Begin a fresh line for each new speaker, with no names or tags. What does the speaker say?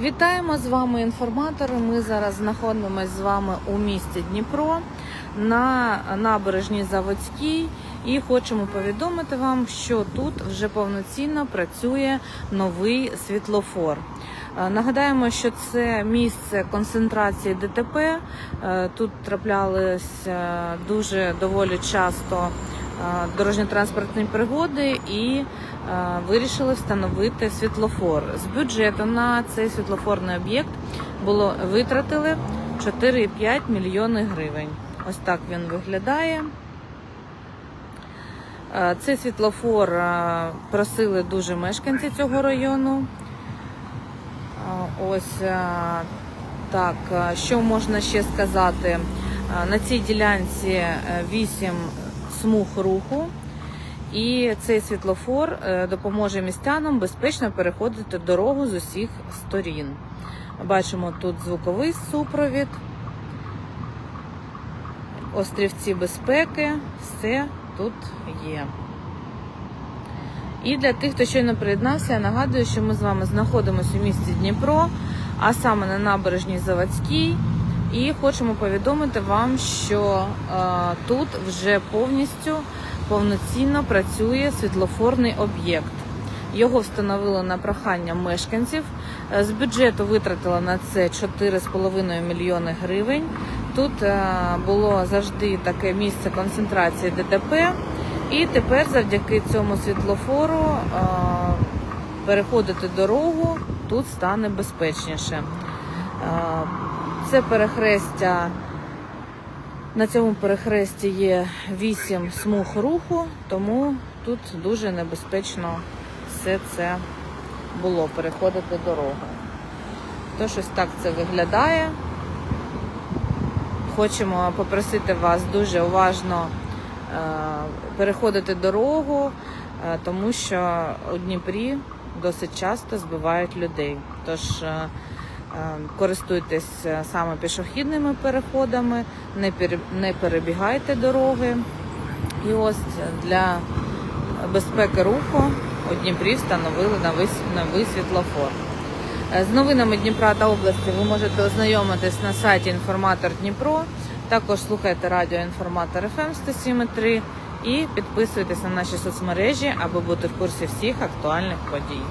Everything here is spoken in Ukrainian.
Вітаємо з вами інформатори. Ми зараз знаходимося з вами у місті Дніпро на набережній Заводській і хочемо повідомити вам, що тут вже повноцінно працює новий світлофор. Е, Нагадаємо, що це місце концентрації ДТП. Е, Тут траплялися дуже доволі часто дорожньо-транспортні пригоди і е, вирішили встановити світлофор. З бюджету на цей світлофорний об'єкт було витратили 4,5 мільйони гривень. Ось так він виглядає. Е, Цей світлофор е, просили дуже мешканці цього району. Е, Ось е, так, е, що можна ще сказати? Е, На цій ділянці 8 смуг руху, і цей світлофор е, допоможе містянам безпечно переходити дорогу з усіх сторін. Бачимо тут звуковий супровід, острівці безпеки, все тут є. І для тих, хто щойно приєднався, я нагадую, що ми з вами знаходимося у місті Дніпро, а саме на набережній Заводській. І хочемо повідомити вам, що е, тут вже повністю повноцінно працює світлофорний об'єкт. Його встановили на прохання мешканців. Е, З бюджету витратила на це 4,5 мільйони гривень. Тут е, було завжди таке місце концентрації ДТП. І тепер завдяки цьому світлофору переходити дорогу тут стане безпечніше. Це перехрестя. На цьому перехресті є 8 смуг руху, тому тут дуже небезпечно все це було переходити дорогу. Тож ось так це виглядає. Хочемо попросити вас дуже уважно е, переходити дорогу, е, тому що у Дніпрі досить часто збивають людей. Тож е, користуйтесь е, саме пішохідними переходами, не перебігайте дороги. І ось для безпеки руху у Дніпрі встановили новий, світлофор. Е, З новинами Дніпра та області ви можете ознайомитись на сайті Інформатор Дніпро. Також слухайте радіо Інформатор ФМ 107.3 і підписуйтесь на наші соцмережі, аби бути в курсі всіх актуальних подій.